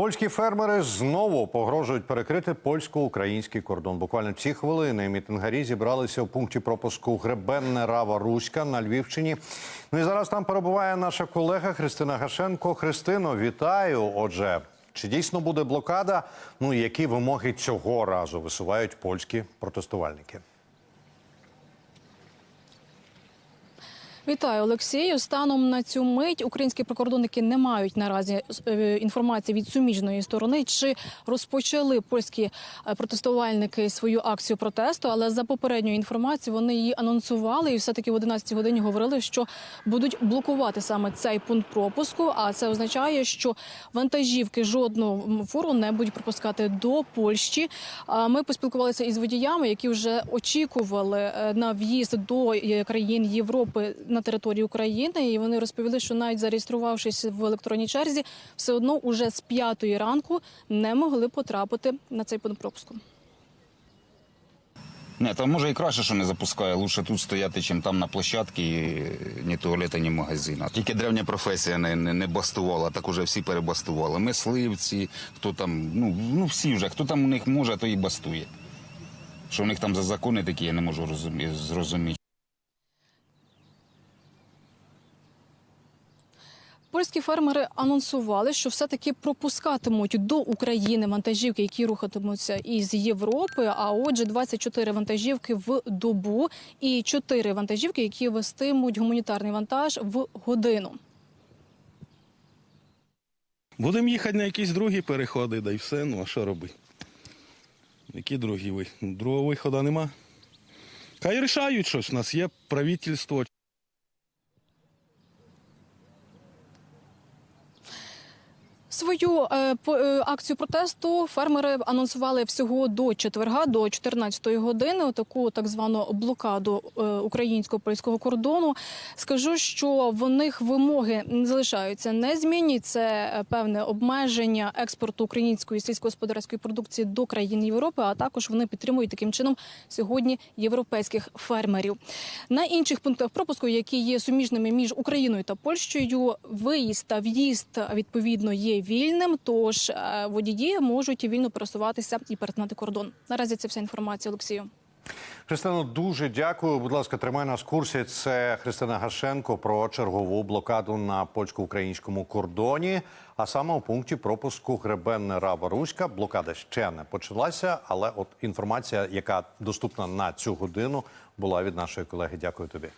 Польські фермери знову погрожують перекрити польсько-український кордон. Буквально ці хвилини мітингарі зібралися у пункті пропуску Гребенне Рава Руська на Львівщині. Ну і зараз там перебуває наша колега Христина Гашенко. Христино, вітаю. Отже, чи дійсно буде блокада? Ну які вимоги цього разу висувають польські протестувальники? Вітаю, Олексію. Станом на цю мить українські прикордонники не мають наразі е, інформації від суміжної сторони, чи розпочали польські е, протестувальники свою акцію протесту. Але за попередньою інформацією вони її анонсували, і все таки в 11 годині говорили, що будуть блокувати саме цей пункт пропуску. А це означає, що вантажівки жодного фуру не будуть пропускати до Польщі. Ми поспілкувалися із водіями, які вже очікували е, на в'їзд до країн Європи на території України, і вони розповіли, що навіть зареєструвавшись в електронній черзі, все одно уже з п'ятої ранку не могли потрапити на цей пункт пропуску. Ні, там може і краще, що не запускає. Лучше тут стояти, чим там на площадці, ні туалета, ні магазина. Тільки древня професія не, не, не бастувала, так уже всі перебастували. Мисливці, хто там, ну, ну всі вже, хто там у них може, то і бастує. Що в них там за закони такі, я не можу розумі- зрозуміти. Польські фермери анонсували, що все-таки пропускатимуть до України вантажівки, які рухатимуться із Європи. А отже, 24 вантажівки в добу і 4 вантажівки, які вестимуть гуманітарний вантаж в годину. Будемо їхати на якісь другі переходи, да й все. Ну а що робити? Які другі? Другого виходу нема. Хай рішають щось. У нас є правительство. Свою е, по- е, акцію протесту фермери анонсували всього до четверга, до 14-ї години. Таку так звану блокаду е, українсько-польського кордону. Скажу, що в них вимоги залишаються незмінні. Це е, певне обмеження експорту української сільськогосподарської продукції до країн Європи. А також вони підтримують таким чином сьогодні європейських фермерів. На інших пунктах пропуску, які є суміжними між Україною та Польщею, виїзд та в'їзд відповідно є вільним. Тож е, водії можуть вільно пересуватися і перетинати кордон. Наразі це вся інформація, Олексію. Христино, дуже дякую. Будь ласка, тримай нас в курсі. Це Христина Гашенко про чергову блокаду на польсько-українському кордоні. А саме у пункті пропуску Гребенне Рава Руська блокада ще не почалася. Але от інформація, яка доступна на цю годину, була від нашої колеги. Дякую тобі.